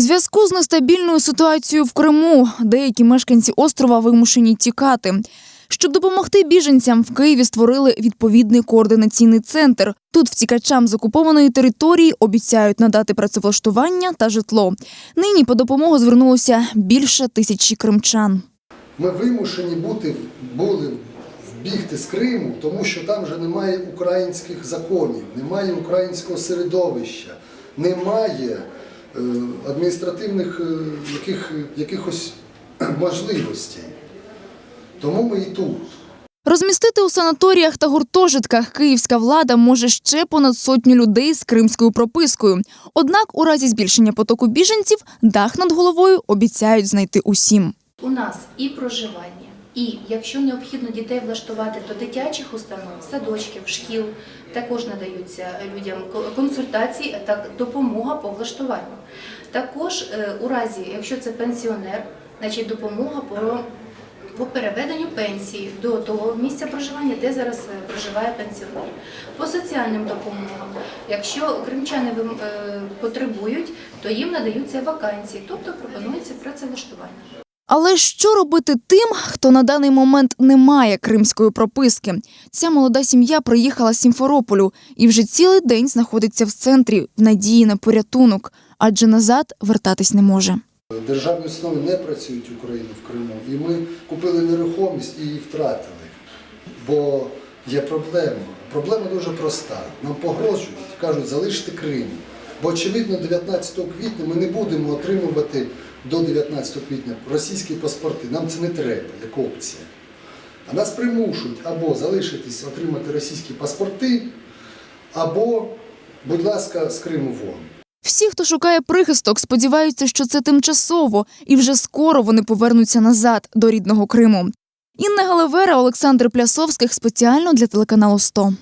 Зв'язку з нестабільною ситуацією в Криму деякі мешканці острова вимушені тікати. Щоб допомогти біженцям, в Києві створили відповідний координаційний центр. Тут втікачам з окупованої території обіцяють надати працевлаштування та житло. Нині по допомогу звернулося більше тисячі кримчан. Ми вимушені бути були вбігти з Криму, тому що там вже немає українських законів, немає українського середовища, немає адміністративних е, яких, якихось можливостей. Тому ми і тут. Розмістити у санаторіях та гуртожитках київська влада може ще понад сотню людей з кримською пропискою. Однак, у разі збільшення потоку біженців дах над головою обіцяють знайти усім. У нас і проживання, і якщо необхідно дітей влаштувати до дитячих установ, садочків, шкіл, також надаються людям консультації та допомога по влаштуванню. Також е, у разі, якщо це пенсіонер, значить допомога по, по переведенню пенсії до того місця проживання, де зараз е, проживає пенсіонер. По соціальним допомогам, якщо кримчани е, потребують, то їм надаються вакансії, тобто пропонується працевлаштування. Але що робити тим, хто на даний момент не має кримської прописки? Ця молода сім'я приїхала з Сімферополю і вже цілий день знаходиться в центрі в надії на порятунок, адже назад вертатись не може. Державні установи не працюють в Україні в Криму, і ми купили нерухомість і її втратили. Бо є проблема. Проблема дуже проста. Нам погрожують, кажуть, залиште Крим. Бо очевидно, 19 квітня ми не будемо отримувати до 19 квітня російські паспорти. Нам це не треба, як опція. А нас примушують або залишитись, отримати російські паспорти, або, будь ласка, з Криму вон. Всі, хто шукає прихисток, сподіваються, що це тимчасово, і вже скоро вони повернуться назад до рідного Криму. Інна Галевера, Олександр Плясовських спеціально для телеканалу 100.